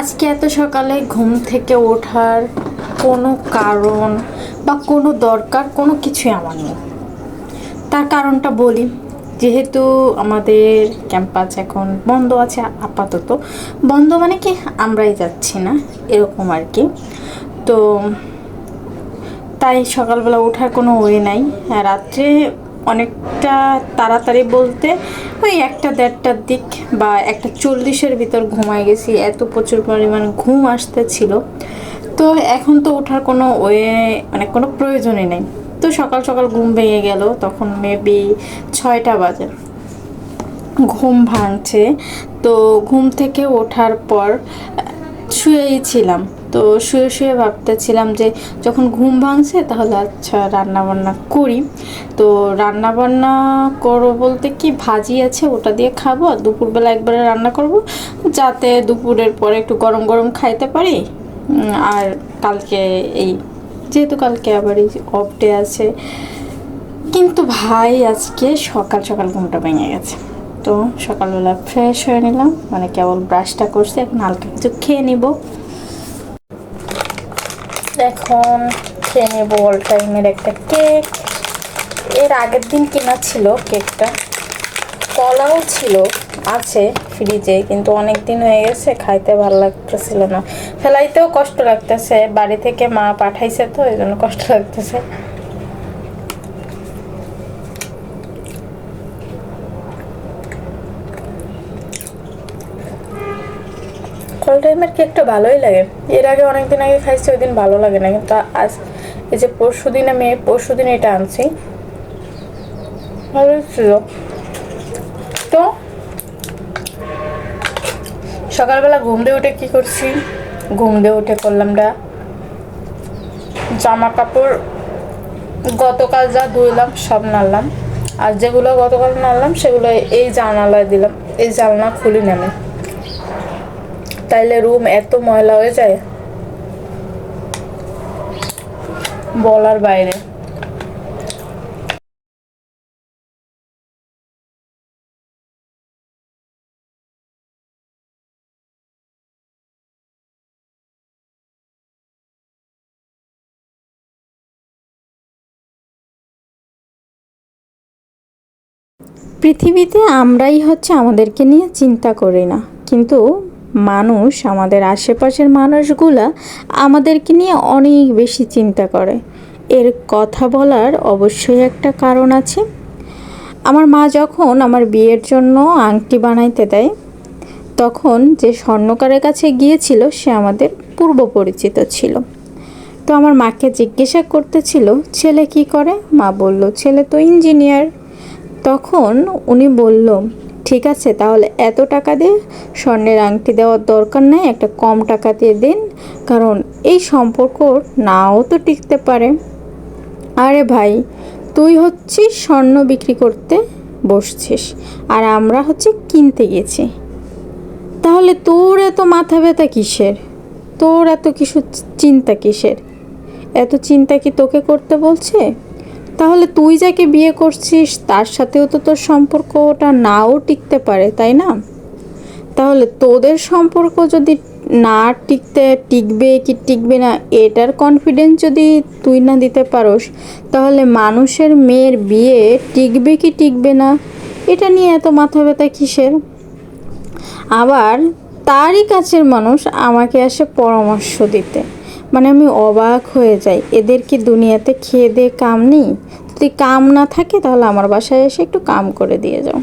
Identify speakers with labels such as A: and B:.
A: আজকে এত সকালে ঘুম থেকে ওঠার কোনো কারণ বা কোনো দরকার, কোনো কিছুই আমার নেই। তার কারণটা বলি, যেহেতু আমাদের ক্যাম্পাস এখন বন্ধ আছে আপাতত। বন্ধ মানে কি? আমরাই যাচ্ছি না, এরকম আর কি। তো তাই সকালবেলা ওঠার কোনো ওয়ে নাই। রাত্রে অনেকটা তাড়াতাড়ি বলতে ওই একটা দেড়টার দিক বা একটা চল্লিশের ভিতর ঘুমায় গেছি, এত প্রচুর পরিমাণ ঘুম আসতে ছিল তো এখন তো ওঠার কোনো ওয়ে মানে কোনো প্রয়োজনই নেই। তো সকাল সকাল ঘুম ভেঙে গেল, তখন মেবি ছয়টা বাজে। ঘুম ভাঙছে। তো ঘুম থেকে ওঠার পর শুয়েই ছিলাম তো শুয়ে শুয়ে ভাবতেছিলাম যে যখন ঘুম ভাঙছে তাহলে আচ্ছা রান্নাবান্না করি। তো রান্নাবান্না করো বলতে কি ভাজি আছে ওটা দিয়ে খাব দুপুরবেলা একবারে রান্না করব যাতে দুপুরের পরে একটু গরম গরম খাইতে পারি। আর কালকে এই যেহেতু কালকে আবার এই অফ ডে আছে। কিন্তু ভাই আজকে সকাল সকাল ঘুমটা ভেঙে গেছে। তো সকালবেলা ফ্রেশ হয়ে নিলাম। মানে কেবল ব্রাশটা করছি, এখন হালকা কিছু খেয়ে নিব। এখন খেয়ে নেব অল টাইমের একটা কেক এর আগের দিন কেনা ছিল কেকটা কলাও ছিল, আছে ফ্রিজে কিন্তু অনেক দিন হয়ে গেছে, খাইতে ভালো লাগতেছিল না। ফেলাইতেও কষ্ট লাগতেছে, বাড়ি থেকে মা পাঠাইছে তো এই জন্য কষ্ট লাগতেছে। কল টাইমের কেকটা ভালোই লাগে। এর আগে অনেক দিন আগে খাইছি, ওই দিন ভালো লাগে না। কিন্তু আজ এই যে পরশু দিন আমি পরশু দিন এটা আনছি। ভালোই ছিল। তো সকালবেলা ঘুম দিয়ে উঠে কি করছি? ঘুম দিয়ে উঠে করলাম ডা জামা কাপড়। গতকাল যা ধুইলাম, সব নাড়লাম। আর যেগুলো গতকাল নাড়লাম, সেগুলো এই জানালায় দিলাম। এই জানলা খুলি নেমে। তাইলে রুম এত ময়লা হয়ে যায়? বলার বাইরে। পৃথিবীতে আমরাই হচ্ছে আমাদেরকে নিয়ে চিন্তা করি না। কিন্তু মানুষ, আমাদের আশেপাশের মানুষগুলা আমাদেরকে নিয়ে অনেক বেশি চিন্তা করে। এর কথা বলার অবশ্যই একটা কারণ আছে। আমার মা যখন আমার বিয়ের জন্য আংটি বানাইতে দেয়, তখন যে স্বর্ণকারের কাছে গিয়েছিল, সে আমাদের পূর্ব পরিচিত ছিল। তো আমার মাকে জিজ্ঞাসা করতেছিল, ছেলে কি করে? মা বলল, ছেলে তো ইঞ্জিনিয়ার। তখন উনি বলল ঠিক আছে, তাহলে এত টাকা দিয়ে স্বর্ণের আংটি দেওয়ার দরকার নেই, একটা কম টাকা দিয়ে দিন, কারণ এই সম্পর্ক নাও তো টিকতে পারে। আরে ভাই, তুই হচ্ছিস স্বর্ণ বিক্রি করতে বসছিস, আর আমরা হচ্ছে কিনতে গেছি। তাহলে তোর এত মাথা ব্যথা কিসের? তোর এত কিছু চিন্তা কিসের? এত চিন্তা কি তোকে করতে বলছে? তাহলে তুই যাকে বিয়ে করছিস, তার সাথেও তো তোর সম্পর্কটা নাও টিকতে পারে, তাই না? তাহলে তোদের সম্পর্ক যদি না টিকতে, টিকবে কি টিকবে না, এটার কনফিডেন্স যদি তুই না দিতে পারোস, তাহলে মানুষের মেয়ের বিয়ে টিকবে কি টিকবে না? এটা নিয়ে এত মাথা ব্যথা কিসের? আবার তারই কাছের মানুষ আমাকে আসে পরামর্শ দিতে। মানে আমি অবাক হয়ে যাই। এদের কি দুনিয়াতে খেয়ে দিয়ে কাম নেই? যদি কাম না থাকে তাহলে আমার বাসায় এসে একটু কাম করে দিয়ে যাও।